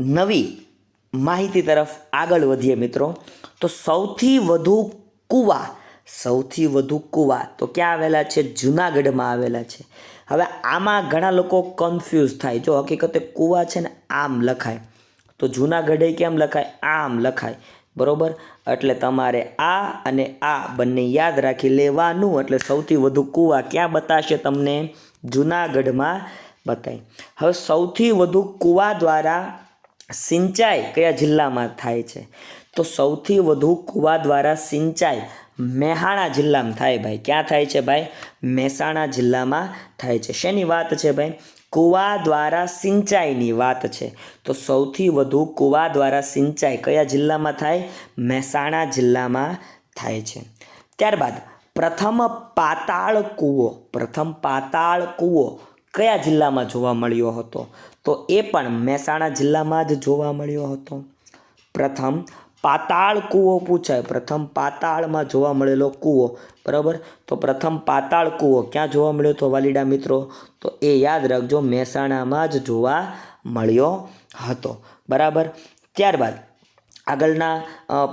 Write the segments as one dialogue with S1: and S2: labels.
S1: નવી માહિતી તરફ આગળ વધીએ મિત્રો. તો સૌથી વધુ કૂવા, સૌથી વધુ કૂવા તો ક્યાં આવેલા છે? જુનાગઢમાં આવેલા છે. હવે આમાં ઘણા લોકો કન્ફ્યુઝ થાય. જો હકીકતે કૂવા છે ને આમ લખાય. તો જુનાગઢે કેમ લખાય? આમ લખાય. બરોબર? એટલે તમારે આ અને આ બંને યાદ રાખી લેવાનું. એટલે સૌથી વધુ કૂવા ક્યાં બતાશે તમને? જુનાગઢમાં બતાય. હવે સૌથી વધુ કૂવા દ્વારા સિંચાઈ કયા જિલ્લામાં થાય છે? તો સૌથી વધુ કૂવા દ્વારા સિંચાઈ મહેસાણા જિલ્લામાં થાય ભાઈ. ક્યાં થાય છે ભાઈ? મહેસાણા જિલ્લામાં થાય છે. શેની વાત છે ભાઈ? કુવા દ્વારા સિંચાઈની વાત છે. તો સૌથી વધુ કુવા દ્વારા સિંચાઈ કયા જિલ્લામાં થાય? મહેસાણા જિલ્લામાં થાય છે. ત્યારબાદ પ્રથમ પાતાળ કૂવો. પ્રથમ પાતાળ કૂવો. કયા જિલ્લામાં જોવા મળ્યો હતો? તો એ પણ મહેસાણા જિલ્લામાં જ જોવા મળ્યો હતો. પ્રથમ પાતાળ કૂવો પૂછાય. પ્રથમ પાતાળમાં જોવા મળેલો કૂવો. બરાબર? તો પ્રથમ પાતાળ કૂવો ક્યાં જોવા મળ્યો તો વાલીડા મિત્રો? તો એ યાદ રાખજો, મહેસાણામાં જ જોવા મળ્યો હતો. બરાબર? ત્યારબાદ આગળના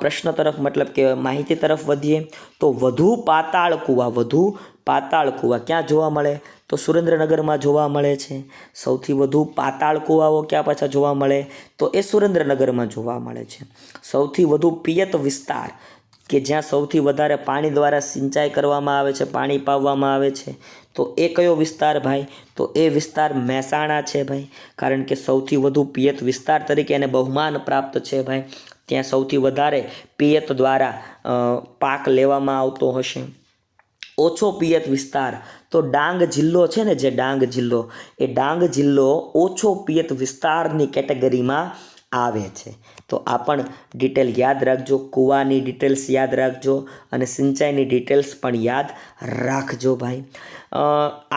S1: પ્રશ્ન તરફ, મતલબ કે માહિતી તરફ વધીએ, તો વધુ પાતાળ કૂવા, વધુ પાતાળ કૂવા ક્યાં જોવા મળે? તો સુરેન્દ્રનગરમાં જોવા મળે છે. સૌથી વધુ પાતાળ કૂવાઓ ક્યાં પાછા જોવા મળે? તો એ સુરેન્દ્રનગરમાં જોવા મળે છે. સૌથી વધુ પિયત વિસ્તાર, કે જ્યાં સૌથી વધારે પાણી દ્વારા સિંચાઈ કરવામાં આવે છે, પાણી પાવવામાં આવે છે, તો એ કયો વિસ્તાર ભાઈ? તો એ વિસ્તાર મહેસાણા છે ભાઈ, કારણ કે સૌથી વધુ પિયત વિસ્તાર તરીકે એને બહુમાન પ્રાપ્ત છે ભાઈ. ત્યાં સૌથી વધારે પિયત દ્વારા પાક લેવામાં આવતો હશે. ઓછો પિયત વિસ્તાર તો ડાંગ જિલ્લો છે ને જે ડાંગ જિલ્લો, એ ડાંગ જિલ્લો ઓછો પિયત વિસ્તારની કેટેગરીમાં આવે છે. તો આ પણ ડિટેલ યાદ રાખજો, કૂવાની ડિટેલ્સ યાદ રાખજો અને સિંચાઈની ડિટેલ્સ પણ યાદ રાખજો ભાઈ.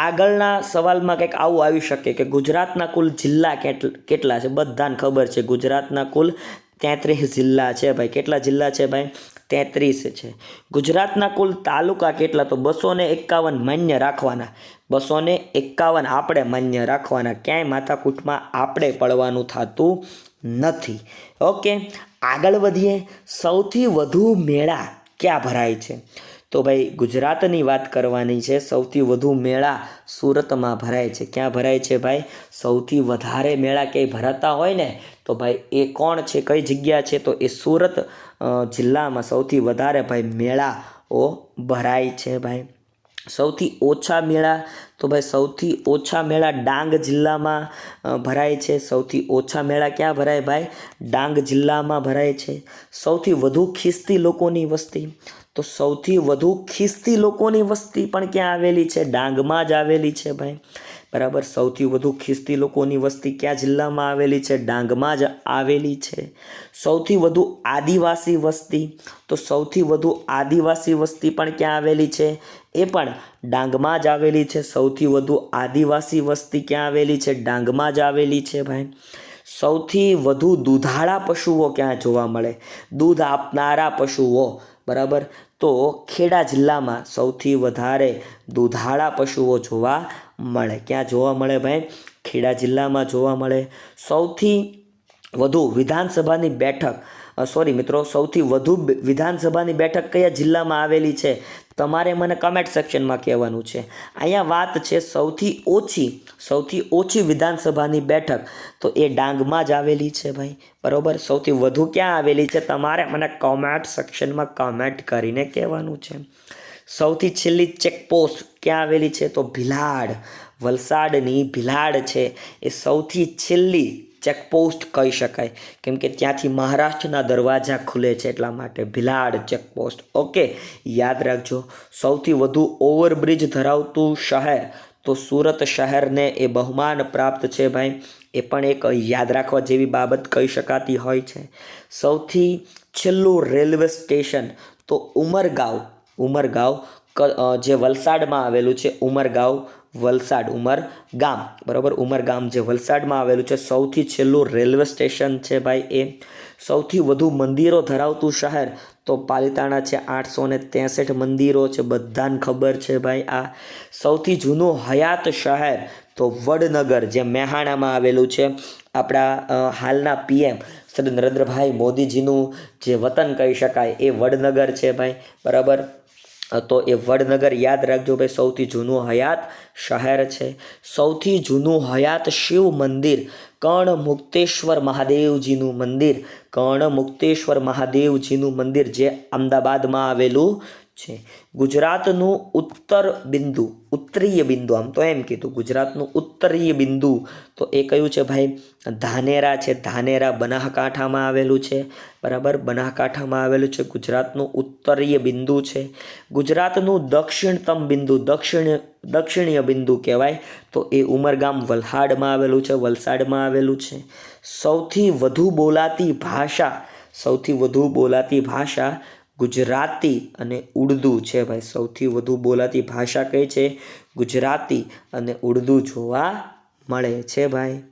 S1: આગળના સવાલમાં કંઈક આવું આવી શકે કે ગુજરાતના કુલ જિલ્લા કેટલ છે? બધાને ખબર છે ગુજરાતના કુલ તેત્રીસ જિલ્લા છે ભાઈ. કેટલા જિલ્લા છે ભાઈ? તેત્રીસ છે. ગુજરાતના કુલ તાલુકા કેટલા? તો બસો ને એકાવન માન્ય રાખવાના. બસો ને એકાવન આપણે માન્ય રાખવાના. ક્યાંય માથાકૂટમાં આપણે પડવાનું થતું નથી. ઓકે. આગળ વધીએ. સૌથી વધુ મેળા ક્યાં ભરાય છે? તો ભાઈ ગુજરાતની વાત કરવાની છે, સૌથી વધુ મેળા સુરતમાં ભરાય છે. ક્યાં ભરાય છે ભાઈ? સૌથી વધારે મેળા ક્યાંય ભરાતા હોય ને, તો ભાઈ એ કોણ છે, કઈ જગ્યા છે, તો એ સુરત જિલ્લામાં સૌથી વધારે ભાઈ મેળાઓ ભરાય છે ભાઈ. સૌથી ઓછા મેળા, તો ભાઈ સૌથી ઓછા મેળા ડાંગ જિલ્લામાં ભરાય છે. સૌથી ઓછા મેળા ક્યાં ભરાય ભાઈ? ડાંગ જિલ્લામાં ભરાય છે. સૌથી વધુ ખિસ્તી લોકોની વસ્તી તો સૌથી વધુ ખિસ્તી લોકોની વસ્તી પણ ક્યાં આવેલી છે? ડાંગમાં જ આવેલી છે ભાઈ. બરાબર, સૌથી વધુ ખિસ્તી લોકોની વસ્તી કયા જિલ્લામાં આવેલી છે? ડાંગમાં જ આવેલી છે. સૌથી વધુ આદિવાસી વસ્તી, તો સૌથી વધુ આદિવાસી વસ્તી પણ ક્યાં આવેલી છે? એ પણ ડાંગમાં જ આવેલી છે. સૌથી વધુ આદિવાસી વસ્તી ક્યાં આવેલી છે? ડાંગમાં જ આવેલી છે ભાઈ. સૌથી વધુ દૂધાળા પશુઓ ક્યાં જોવા મળે? દૂધ આપનારા પશુઓ. બરાબર? તો ખેડા જિલ્લામાં સૌથી વધારે દૂધાળા પશુઓ જોવા મળે. ક્યાં જોવા મળે ભાઈ? ખેડા જિલ્લામાં જોવા મળે. સૌથી વધુ વિધાનસભાની બેઠક સોરી મિત્રો, સૌથી વધુ વિધાનસભાની બેઠક કયા જિલ્લામાં આવેલી છે? તમારે મને કમેન્ટ સેક્શનમાં કહેવાનું છે. અહીંયા વાત છે સૌથી ઓછી સૌથી ઓછી વિધાનસભાની બેઠક. તો એ ડાંગમાં જ આવેલી છે ભાઈ. બરાબર? સૌથી વધુ ક્યાં આવેલી છે? તમારે મને કોમેન્ટ સેક્શનમાં કમેન્ટ કરીને કહેવાનું છે. સૌથી છેલ્લી ચેકપોસ્ટ ક્યાં આવેલી છે? તો ભિલાડ. વલસાડની ભિલાડ છે. એ સૌથી છેલ્લી ચેકપોસ્ટ કહી શકાય. કેમ કે ત્યાંથી મહારાષ્ટ્રના દરવાજા ખુલે છે એટલા માટે ભિલાડ ચેકપોસ્ટ. ઓકે, યાદ રાખજો, સૌથી વધુ ઓવરબ્રિજ ધરાવતું શહેર, તો સુરત શહેરને એ બહુમાન પ્રાપ્ત છે ભાઈ. એ પણ એક યાદ રાખવા જેવી બાબત કહી શકાતી હોય છે. સૌથી છેલ્લું રેલવે સ્ટેશન, તો ઉમરગાંવ. ઉમરગાંવ જે વલસાડમાં આવેલું છે, ઉમરગાંવ વલસાડ, ઉમર ગામ. બરાબર? ઉમરગામ જે વલસાડમાં આવેલું છે. સૌથી છેલ્લું રેલવે સ્ટેશન છે ભાઈ એ. સૌથી વધુ મંદિરો ધરાવતું શહેર તો પાલિતાણા છે. આઠસો ને ત્રેસઠ મંદિરો છે. બધાને ખબર છે ભાઈ આ. સૌથી જૂનું હયાત શહેર તો વડનગર, જે મહેસાણામાં આવેલું છે. આપણા હાલના પીએમ શ્રી નરેન્દ્રભાઈ મોદીજીનું જે વતન કહી શકાય એ વડનગર છે ભાઈ. બરાબર? તો એ વડનગર યાદ રાખજો ભાઈ, સૌથી જૂનું હયાત શહેર છે. સૌથી જૂનું હયાત શિવ મંદિર કર્ણ મુક્તેશ્વર મહાદેવજીનું મંદિર કર્ણ મુક્તેશ્વર મહાદેવજીનું મંદિર જે અમદાવાદમાં આવેલું છે. ગુજરાતનું ઉત્તર બિંદુ, ઉત્તરીય બિંદુ, આમ તો એમ કીધું, ગુજરાતનું ઉત્તરીય બિંદુ. તો એ કયું છે ભાઈ? ધાનેરા છે. ધાનેરા બનાસકાંઠામાં આવેલું છે. બરાબર? બનાસકાંઠામાં આવેલું છે. ગુજરાતનું ઉત્તરીય બિંદુ છે. ગુજરાતનું દક્ષિણતમ બિંદુ, દક્ષિણ, દક્ષિણીય બિંદુ કહેવાય. તો એ ઉમરગામ વલસાડમાં આવેલું છે. વલસાડમાં આવેલું છે. સૌથી વધુ બોલાતી ભાષા, સૌથી વધુ બોલાતી ભાષા ગુજરાતી અને ઉર્દુ છે ભાઈ. સૌથી વધુ બોલાતી ભાષા કઈ છે? ગુજરાતી અને ઉર્દુ જોવા મળે છે ભાઈ.